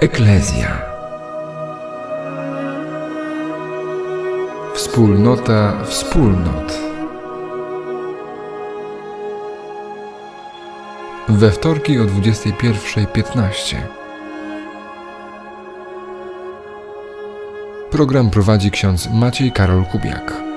Eklezja. Wspólnota wspólnot. We wtorki o 21.15. Program prowadzi ksiądz Maciej Karol Kubiak.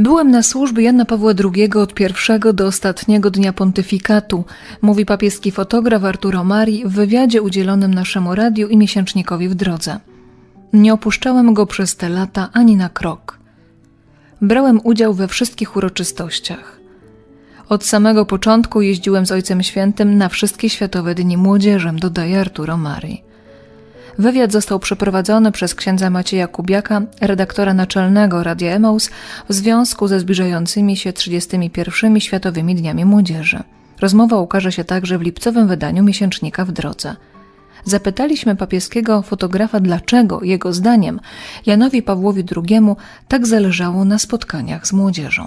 Byłem na służbie Jana Pawła II od pierwszego do ostatniego dnia pontyfikatu, mówi papieski fotograf Arturo Mari w wywiadzie udzielonym naszemu radiu i miesięcznikowi w drodze. Nie opuszczałem go przez te lata ani na krok. Brałem udział we wszystkich uroczystościach. Od samego początku jeździłem z Ojcem Świętym na wszystkie Światowe Dni Młodzieży, dodaje Arturo Mari. Wywiad został przeprowadzony przez księdza Macieja Kubiaka, redaktora naczelnego Radia Emaus, w związku ze zbliżającymi się 31. Światowymi Dniami Młodzieży. Rozmowa ukaże się także w lipcowym wydaniu miesięcznika w drodze. Zapytaliśmy papieskiego fotografa, dlaczego, jego zdaniem, Janowi Pawłowi II tak zależało na spotkaniach z młodzieżą.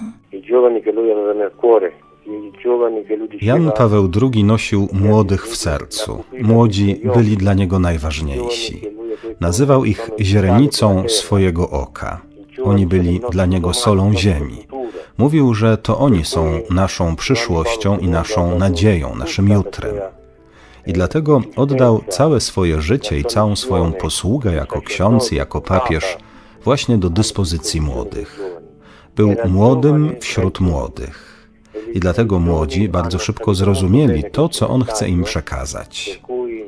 Jan Paweł II nosił młodych w sercu. Młodzi byli dla niego najważniejsi. Nazywał ich źrenicą swojego oka. Oni byli dla niego solą ziemi. Mówił, że to oni są naszą przyszłością i naszą nadzieją, naszym jutrem. I dlatego oddał całe swoje życie i całą swoją posługę jako ksiądz i jako papież właśnie do dyspozycji młodych. Był młodym wśród młodych. I dlatego młodzi bardzo szybko zrozumieli to, co on chce im przekazać.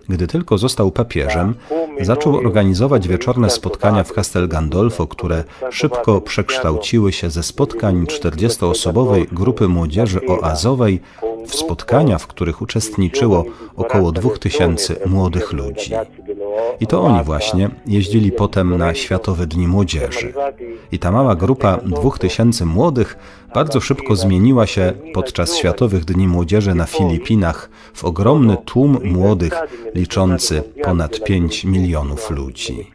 Gdy tylko został papieżem, zaczął organizować wieczorne spotkania w Castel Gandolfo, które szybko przekształciły się ze spotkań 40-osobowej grupy młodzieży oazowej w spotkania, w których uczestniczyło około 2000 młodych ludzi. I to oni właśnie jeździli potem na Światowe Dni Młodzieży. I ta mała grupa 2000 młodych bardzo szybko zmieniła się podczas Światowych Dni Młodzieży na Filipinach w ogromny tłum młodych liczący ponad 5 milionów ludzi.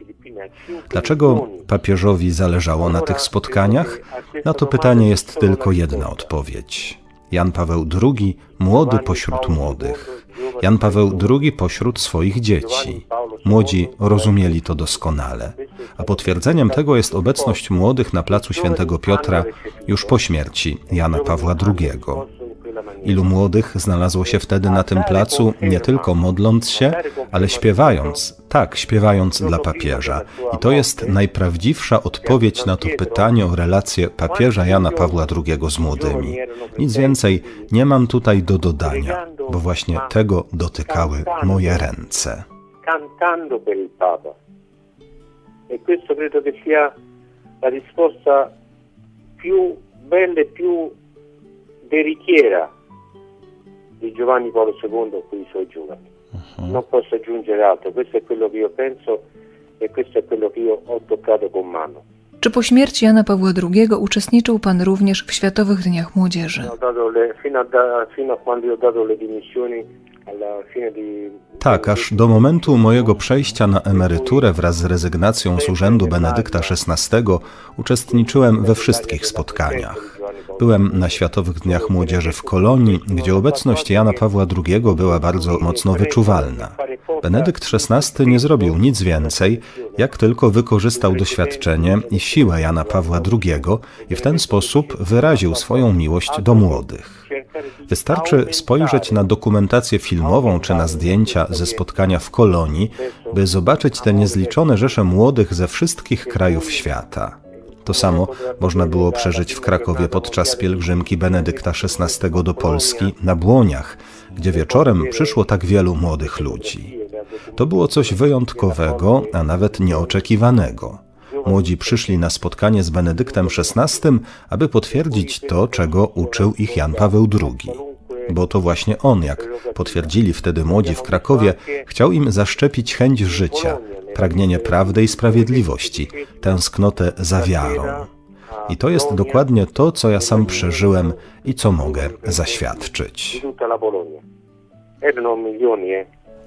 Dlaczego papieżowi zależało na tych spotkaniach? Na to pytanie jest tylko jedna odpowiedź. Jan Paweł II młody pośród młodych. Jan Paweł II pośród swoich dzieci. Młodzi rozumieli to doskonale. A potwierdzeniem tego jest obecność młodych na placu Świętego Piotra już po śmierci Jana Pawła II. Ilu młodych znalazło się wtedy na tym placu, nie tylko modląc się, ale śpiewając, tak, śpiewając dla papieża. I to jest najprawdziwsza odpowiedź na to pytanie o relację papieża Jana Pawła II z młodymi. Nic więcej nie mam tutaj do dodania, bo właśnie tego dotykały moje ręce. cantando per il Papa. E questo credo che sia la risposta più bella e più veritiera di Giovanni Paolo II a quei suoi giovani. Non posso aggiungere altro, questo è quello che io penso e questo è quello che io ho toccato con mano. Czy po śmierci Jana Pawła II uczestniczył pan również w Światowych Dniach Młodzieży? Tak, aż do momentu mojego przejścia na emeryturę wraz z rezygnacją z urzędu Benedykta XVI uczestniczyłem we wszystkich spotkaniach. Byłem na Światowych Dniach Młodzieży w Kolonii, gdzie obecność Jana Pawła II była bardzo mocno wyczuwalna. Benedykt XVI nie zrobił nic więcej, jak tylko wykorzystał doświadczenie i siłę Jana Pawła II i w ten sposób wyraził swoją miłość do młodych. Wystarczy spojrzeć na dokumentację filmową czy na zdjęcia ze spotkania w kolonii, by zobaczyć te niezliczone rzesze młodych ze wszystkich krajów świata. To samo można było przeżyć w Krakowie podczas pielgrzymki Benedykta XVI do Polski na Błoniach, gdzie wieczorem przyszło tak wielu młodych ludzi. To było coś wyjątkowego, a nawet nieoczekiwanego. Młodzi przyszli na spotkanie z Benedyktem XVI, aby potwierdzić to, czego uczył ich Jan Paweł II. Bo to właśnie on, jak potwierdzili wtedy młodzi w Krakowie, chciał im zaszczepić chęć życia, pragnienie prawdy i sprawiedliwości, tęsknotę za wiarą. I to jest dokładnie to, co ja sam przeżyłem i co mogę zaświadczyć.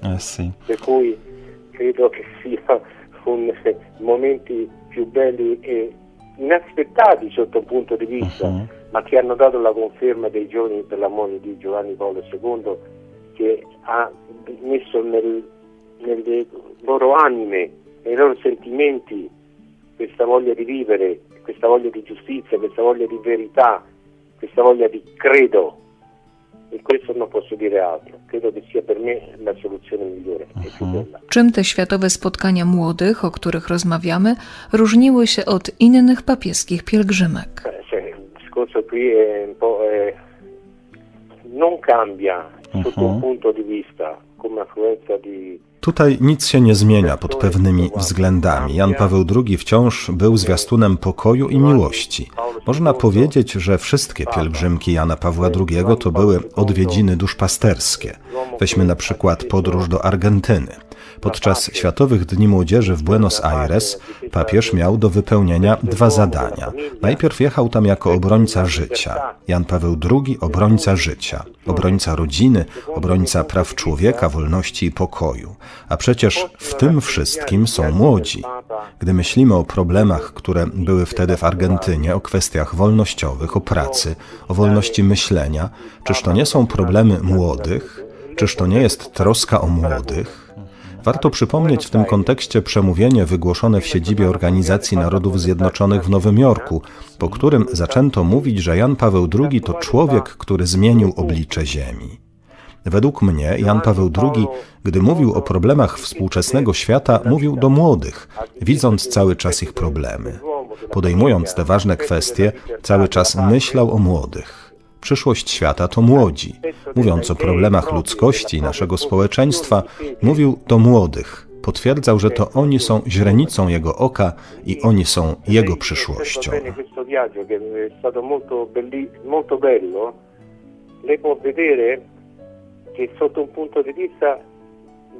eh? Sì. per cui credo che sia un momenti più belli e inaspettati sotto un punto di vista, ma che hanno dato la conferma dei giorni per l'amore di Giovanni Paolo II, che ha messo nel- nelle loro anime, nei loro sentimenti, questa voglia di vivere, questa voglia di giustizia, questa voglia di verità, questa voglia di credo. E questo non posso dire altro. Credo che sia per me la soluzione migliore bella. Czym te światowe spotkania młodych, o których rozmawiamy, różniły się od innych papieskich pielgrzymek? Il discorso qui è un po'. eh, non cambia sotto un Mhm. punto di vista come affluenza di. Tutaj nic się nie zmienia pod pewnymi względami. Jan Paweł II wciąż był zwiastunem pokoju i miłości. Można powiedzieć, że wszystkie pielgrzymki Jana Pawła II to były odwiedziny duszpasterskie. Weźmy na przykład podróż do Argentyny. Podczas Światowych Dni Młodzieży w Buenos Aires papież miał do wypełnienia dwa zadania. Najpierw jechał tam jako obrońca życia. Jan Paweł II obrońca życia, obrońca rodziny, obrońca praw człowieka, wolności i pokoju. A przecież w tym wszystkim są młodzi. Gdy myślimy o problemach, które były wtedy w Argentynie, o kwestiach wolnościowych, o pracy, o wolności myślenia, czyż to nie są problemy młodych? Czyż to nie jest troska o młodych? Warto przypomnieć w tym kontekście przemówienie wygłoszone w siedzibie Organizacji Narodów Zjednoczonych w Nowym Jorku, po którym zaczęto mówić, że Jan Paweł II to człowiek, który zmienił oblicze Ziemi. Według mnie Jan Paweł II, gdy mówił o problemach współczesnego świata, mówił do młodych, widząc cały czas ich problemy. Podejmując te ważne kwestie, cały czas myślał o młodych. Przyszłość świata to młodzi. Mówiąc o problemach ludzkości i naszego społeczeństwa, mówił do młodych. Potwierdzał, że to oni są źrenicą jego oka i oni są jego przyszłością.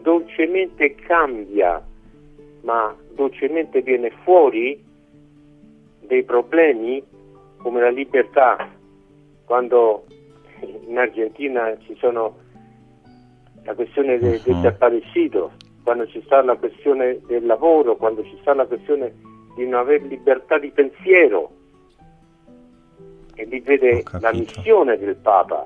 Dolcemente cambia, ma dolcemente viene fuori dei problemi come la libertà. Quando in Argentina ci sono la questione de- del desaparecido, quando ci sta la questione del lavoro, quando ci sta la questione di non avere libertà di pensiero. E lì vede la missione del Papa.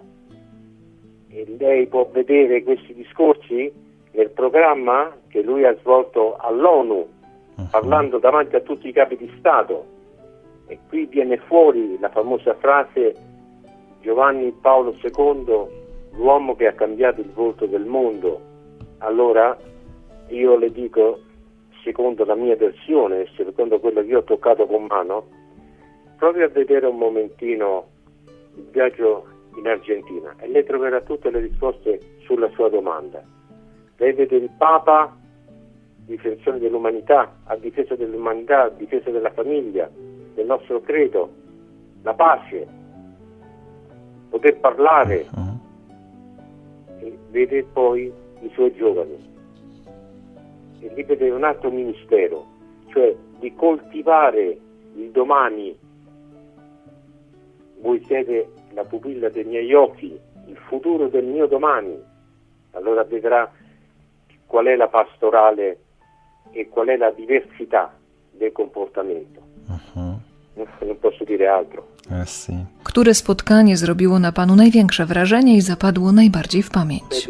E lei può vedere questi discorsi nel programma che lui ha svolto all'ONU, parlando davanti a tutti i capi di Stato. E qui viene fuori la famosa frase Giovanni Paolo II, l'uomo che ha cambiato il volto del mondo. Allora io le dico, secondo la mia versione, secondo quello che io ho toccato con mano, provi a vedere un momentino il viaggio in Argentina e lei troverà tutte le risposte sulla sua domanda. Lei vede il Papa, difensore dell'umanità, a difesa dell'umanità, a difesa della famiglia, del nostro credo, la pace, poter parlare e vede poi i suoi giovani e lì vede un altro ministero, cioè di coltivare il domani. Voi siete la pupilla dei miei occhi, il futuro del mio domani. Allora vedrà qual è la pastorale e qual è la diversità del comportamento. Non posso dire altro. Które spotkanie zrobiło na panu największe wrażenie i zapadło najbardziej w pamięć?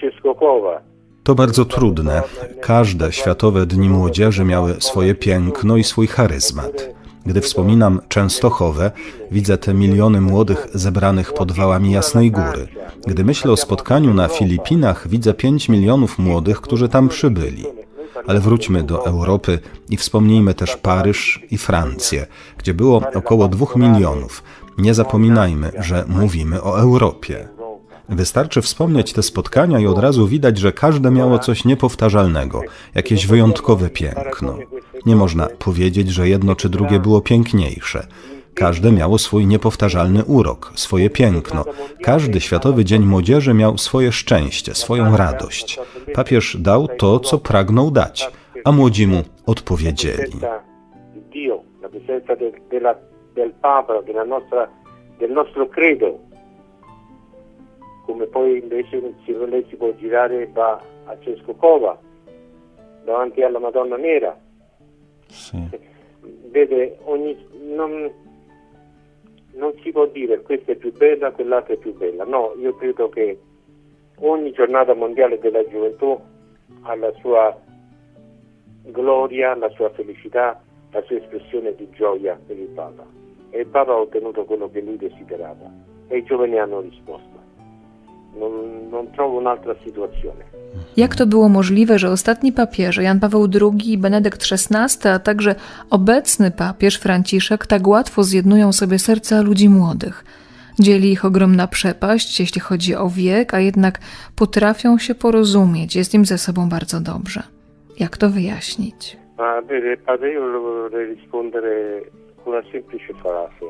Cescocowa, To bardzo trudne. Każde Światowe Dni Młodzieży miały swoje piękno i swój charyzmat. Gdy wspominam Częstochowę, widzę te miliony młodych zebranych pod wałami Jasnej Góry. Gdy myślę o spotkaniu na Filipinach, widzę 5 milionów młodych, którzy tam przybyli. Ale wróćmy do Europy i wspomnijmy też Paryż i Francję, gdzie było około 2 milionów. Nie zapominajmy, że mówimy o Europie. Wystarczy wspomnieć te spotkania i od razu widać, że każde miało coś niepowtarzalnego, jakieś wyjątkowe piękno. Nie można powiedzieć, że jedno czy drugie było piękniejsze. Każde miało swój niepowtarzalny urok, swoje piękno. Każdy Światowy Dzień Młodzieży miał swoje szczęście, swoją radość. Papież dał to, co pragnął dać, a młodzi mu odpowiedzieli. del, nostro credo. come poi invece si, lei si può girare va a Cescocova, davanti alla Madonna Nera. Sì. Vede, ogni, non, non si può dire questa è più bella, quell'altra è più bella. No, io credo che ogni giornata mondiale della gioventù ha la sua gloria, la sua felicità, la sua espressione di gioia per il Papa. E il Papa ha ottenuto quello che lui desiderava e i giovani hanno risposto. Non, trovo un'altra situazione. Jak to było możliwe, że ostatni papieże, Jan Paweł II i Benedykt XVI, a także obecny papież Franciszek tak łatwo zjednują sobie serca ludzi młodych? Dzieli ich ogromna przepaść, jeśli chodzi o wiek, a jednak potrafią się porozumieć, jest im ze sobą bardzo dobrze. Jak to wyjaśnić? Ma vede, padre, io vorrei rispondere con una semplice frase,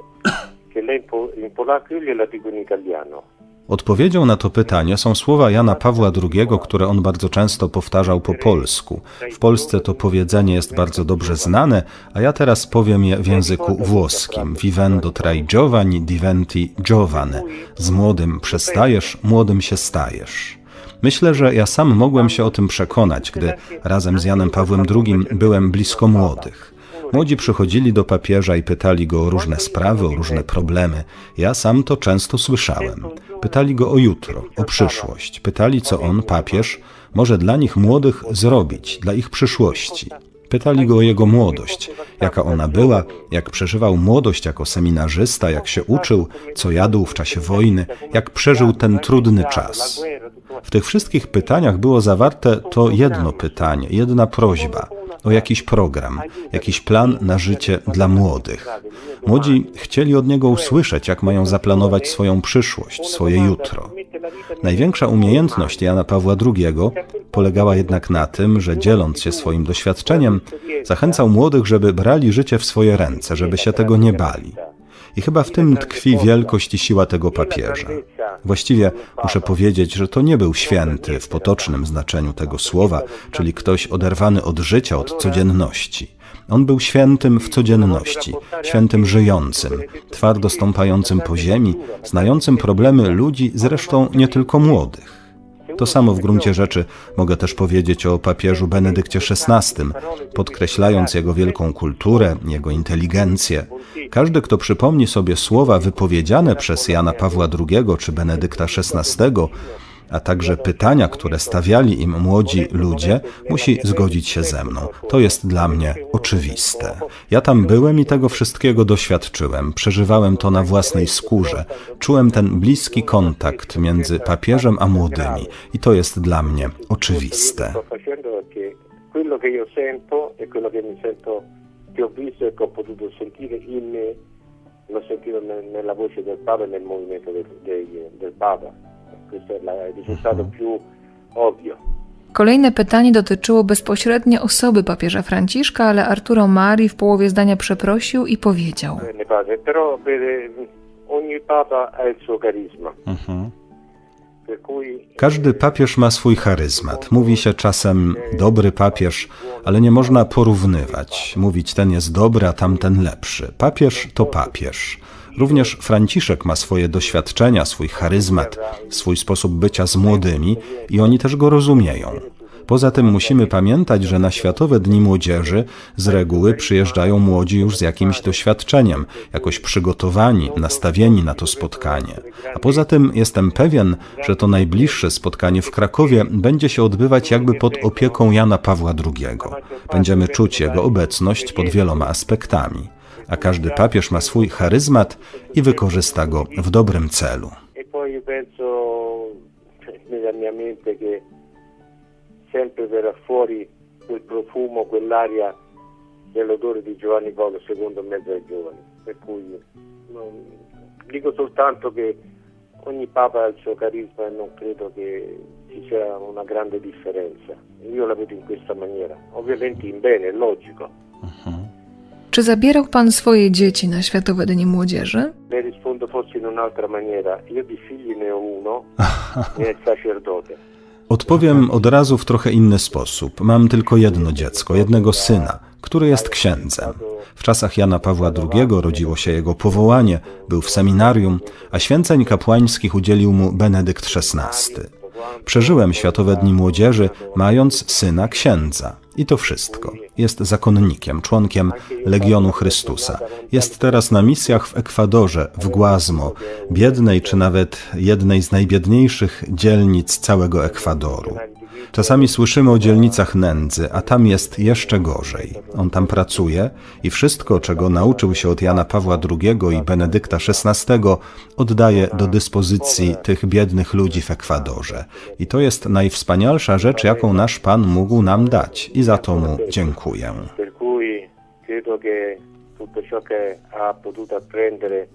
che lei in polacco io gliela dico in italiano. Odpowiedzią na to pytanie są słowa Jana Pawła II, które on bardzo często powtarzał po polsku. W Polsce to powiedzenie jest bardzo dobrze znane, a ja teraz powiem je w języku włoskim. Vivendo tra i giovani diventi giovane. Z młodym przestajesz, młodym się stajesz. Myślę, że ja sam mogłem się o tym przekonać, gdy razem z Janem Pawłem II byłem blisko młodych. Młodzi przychodzili do papieża i pytali go o różne sprawy, o różne problemy. Ja sam to często słyszałem. Pytali go o jutro, o przyszłość. Pytali, co on, papież, może dla nich młodych zrobić, dla ich przyszłości. Pytali go o jego młodość, jaka ona była, jak przeżywał młodość jako seminarzysta, jak się uczył, co jadł w czasie wojny, jak przeżył ten trudny czas. W tych wszystkich pytaniach było zawarte to jedno pytanie, jedna prośba o jakiś program, jakiś plan na życie dla młodych. Młodzi chcieli od niego usłyszeć, jak mają zaplanować swoją przyszłość, swoje jutro. Największa umiejętność Jana Pawła II polegała jednak na tym, że dzieląc się swoim doświadczeniem, zachęcał młodych, żeby brali życie w swoje ręce, żeby się tego nie bali. I chyba w tym tkwi wielkość i siła tego papieża. Właściwie muszę powiedzieć, że to nie był święty w potocznym znaczeniu tego słowa, czyli ktoś oderwany od życia, od codzienności. On był świętym w codzienności, świętym żyjącym, twardo stąpającym po ziemi, znającym problemy ludzi, zresztą nie tylko młodych. To samo w gruncie rzeczy mogę też powiedzieć o papieżu Benedykcie XVI, podkreślając jego wielką kulturę, jego inteligencję. Każdy, kto przypomni sobie słowa wypowiedziane przez Jana Pawła II czy Benedykta XVI, a także pytania, które stawiali im młodzi ludzie, musi zgodzić się ze mną. To jest dla mnie oczywiste. Ja tam byłem i tego wszystkiego doświadczyłem. Przeżywałem to na własnej skórze. Czułem ten bliski kontakt między papieżem a młodymi i to jest dla mnie oczywiste. Quello sento mi sento, e ho potuto sentito ne- nella voce del Papa e nel movimento del, del Papa. Questo è la- il risultato più ovvio. Kolejne pytanie dotyczyło bezpośrednio osoby papieża Franciszka, ale Arturo Mari w połowie zdania przeprosił i powiedział: Bene, padre, però per, ogni Papa ha il suo carisma. Per cui Każdy papież ma swój charyzmat. Mówi się czasem dobry papież, ale nie można porównywać. Mówić ten jest dobry, a tamten lepszy. Papież to papież. Również Franciszek ma swoje doświadczenia, swój charyzmat, swój sposób bycia z młodymi i oni też go rozumieją. Poza tym musimy pamiętać, że na Światowe Dni Młodzieży z reguły przyjeżdżają młodzi już z jakimś doświadczeniem, jakoś przygotowani, nastawieni na to spotkanie. A poza tym jestem pewien, że to najbliższe spotkanie w Krakowie będzie się odbywać jakby pod opieką Jana Pawła II. Będziemy czuć jego obecność pod wieloma aspektami. A każdy papież ma swój charyzmat i wykorzysta go w dobrym celu. Che sempre verrà fuori quel profumo, quell'aria dell'odore di Giovanni Paolo II mezzo ai giovani. Per cui dico soltanto che ogni Papa ha il suo carisma e non credo che ci sia una grande differenza. Io la vedo in questa maniera, ovviamente in bene, è logico. Czy zabierał pan swoje dzieci na Światowe Dni Młodzieży? Odpowiem od razu w trochę inny sposób. Mam tylko jedno dziecko, jednego syna. który jest księdzem. W czasach Jana Pawła II rodziło się jego powołanie, był w seminarium, a święceń kapłańskich udzielił mu Benedykt XVI. Przeżyłem Światowe Dni Młodzieży, mając syna księdza. I to wszystko. Jest zakonnikiem, członkiem Legionu Chrystusa. Jest teraz na misjach w Ekwadorze, w Guazmo, biednej czy nawet jednej z najbiedniejszych dzielnic całego Ekwadoru. Czasami słyszymy o dzielnicach nędzy, a tam jest jeszcze gorzej. On tam pracuje i wszystko, czego nauczył się od Jana Pawła II i Benedykta XVI, oddaje do dyspozycji tych biednych ludzi w Ekwadorze. I to jest najwspanialsza rzecz, jaką nasz Pan mógł nam dać. I za to mu dziękuję. Per cui credo che tutto ciò che ha potuto apprendere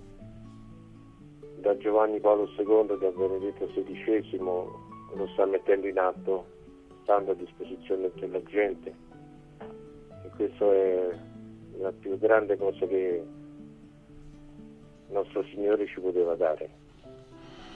da Giovanni Paolo II da Benedetto XVI lo sta mettendo in atto, stando a disposizione della gente. E questa è la più grande cosa che nostro Signore ci poteva dare.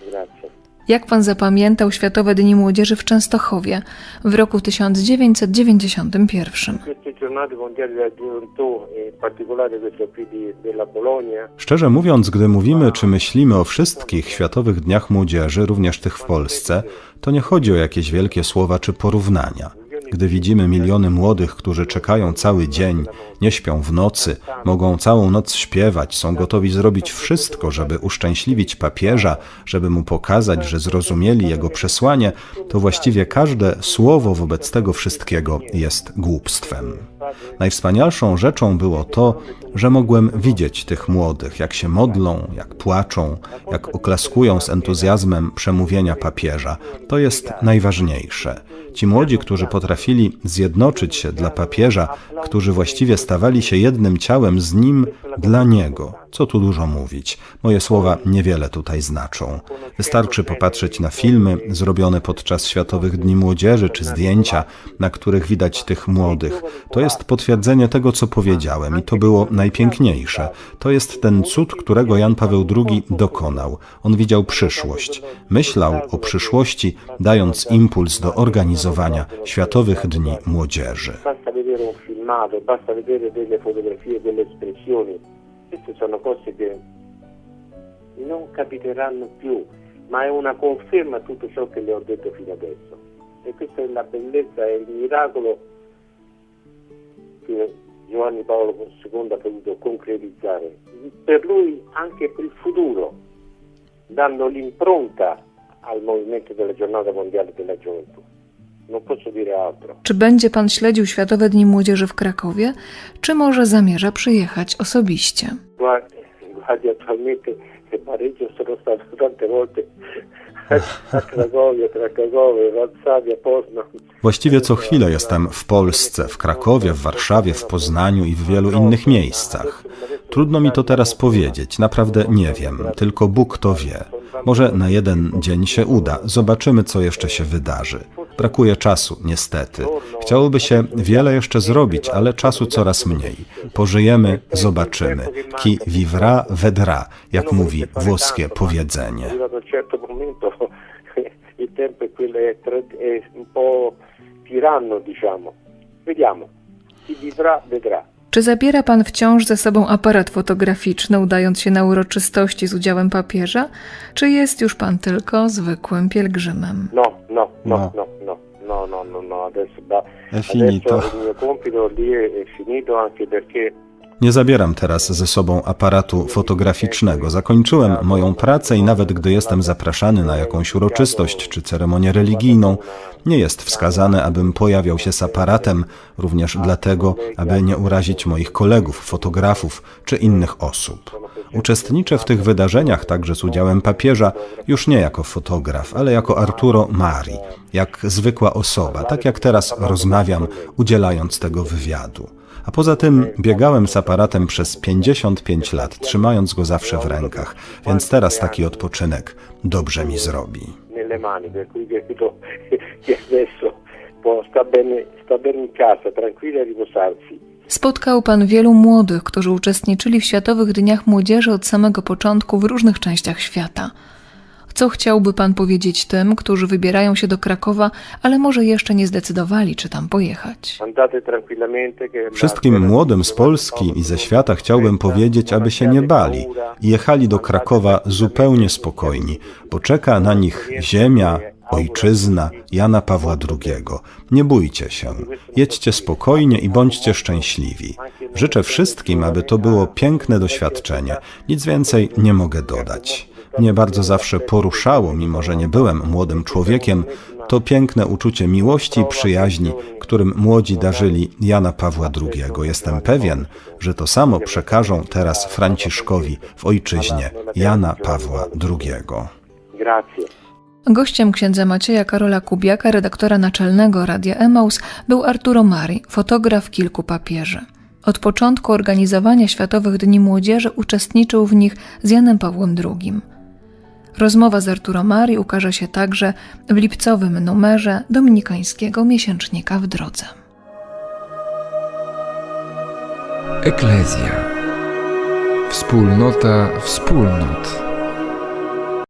Grazie. Jak pan zapamiętał Światowe Dni Młodzieży w Częstochowie w roku 1991? Queste giornate mondiali della gioventù, e in particolare questa qui di- della Bologna, Szczerze mówiąc, gdy mówimy czy myślimy o wszystkich Światowych Dniach Młodzieży, również tych w Polsce, to nie chodzi o jakieś wielkie słowa czy porównania. Gdy widzimy miliony młodych, którzy czekają cały dzień, nie śpią w nocy, mogą całą noc śpiewać, są gotowi zrobić wszystko, żeby uszczęśliwić papieża, żeby mu pokazać, że zrozumieli jego przesłanie, to właściwie każde słowo wobec tego wszystkiego jest głupstwem. Najwspanialszą rzeczą było to, że mogłem widzieć tych młodych, jak się modlą, jak płaczą, jak oklaskują z entuzjazmem przemówienia papieża. To jest najważniejsze. Ci młodzi, którzy potrafili zjednoczyć się dla papieża, którzy właściwie stawali się jednym ciałem z nim dla niego. Co tu dużo mówić? Moje słowa niewiele tutaj znaczą. Wystarczy popatrzeć na filmy zrobione podczas Światowych Dni Młodzieży czy zdjęcia, na których widać tych młodych. To jest potwierdzenie tego, co powiedziałem, i to było najpiękniejsze. To jest ten cud, którego Jan Paweł II dokonał. On widział przyszłość. Myślał o przyszłości, dając impuls do organizowania Światowych Dni Młodzieży. Basta vedere delle fotografie, delle espressioni. Queste sono cose che non capiteranno più, ma è una conferma a tutto ciò che le ho detto fino adesso. E questa è la bellezza e il miracolo che Giovanni Paolo II ha potuto concretizzare. Per lui anche per il futuro, dando l'impronta al movimento della giornata mondiale della gioventù. Non posso dire altro. Czy będzie pan śledził Światowe Dni Młodzieży w Krakowie, czy może zamierza przyjechać osobiście? Guardi, guardi attualmente in pareggio sono stato tante volte a Cracovia, Cracovia, Varsavia, Poznan. Właściwie co chwilę jestem w Polsce, w Krakowie, w Warszawie, w Poznaniu i w wielu innych miejscach. Trudno mi to teraz powiedzieć, naprawdę nie wiem, tylko Bóg to wie. Może na jeden dzień się uda, zobaczymy, co jeszcze się wydarzy. Brakuje czasu, niestety. Chciałoby się wiele jeszcze zrobić, ale czasu coraz mniej. Pożyjemy, zobaczymy. Chi vivrà, vedrà, jak mówi włoskie powiedzenie. Vediamo. Chi vivrà vedrà. Czy zabiera pan wciąż ze sobą aparat fotograficzny, udając się na uroczystości z udziałem papieża, czy jest już pan tylko zwykłym pielgrzymem? No, no, no, No. no, no, no, no, no, no, adesso, finito. adesso il mio compito lì è, è finito anche perché Nie zabieram teraz ze sobą aparatu fotograficznego. Zakończyłem moją pracę i nawet gdy jestem zapraszany na jakąś uroczystość czy ceremonię religijną, nie jest wskazane, abym pojawiał się z aparatem, również dlatego, aby nie urazić moich kolegów, fotografów czy innych osób. Uczestniczę w tych wydarzeniach także z udziałem papieża, już nie jako fotograf, ale jako Arturo Mari, jak zwykła osoba, tak jak teraz rozmawiam, udzielając tego wywiadu. A poza tym biegałem z aparatem przez 55 lat, trzymając go zawsze w rękach, więc teraz taki odpoczynek dobrze mi zrobi. e. Spotkał pan wielu młodych, którzy uczestniczyli w Światowych Dniach Młodzieży od samego początku w różnych częściach świata. Co chciałby pan powiedzieć tym, którzy wybierają się do Krakowa, ale może jeszcze nie zdecydowali, czy tam pojechać? Wszystkim młodym z Polski i ze świata chciałbym powiedzieć, aby się nie bali i jechali do Krakowa zupełnie spokojni, bo czeka na nich ziemia, ojczyzna Jana Pawła II. Nie bójcie się. Jedźcie spokojnie i bądźcie szczęśliwi. Życzę wszystkim, aby to było piękne doświadczenie. Nic więcej nie mogę dodać. Mnie bardzo zawsze poruszało, mimo że nie byłem młodym człowiekiem, to piękne uczucie miłości i przyjaźni, którym młodzi darzyli Jana Pawła II. Jestem pewien, że to samo przekażą teraz Franciszkowi w ojczyźnie Jana Pawła II. Gościem księdza Macieja Karola Kubiaka, redaktora naczelnego Radia Emaus, był Arturo Mari, fotograf kilku papieży. Od początku organizowania Światowych Dni Młodzieży uczestniczył w nich z Janem Pawłem II. Rozmowa z Arturo Mari ukaże się także w lipcowym numerze dominikańskiego miesięcznika w drodze. Eklezja. Wspólnota wspólnot.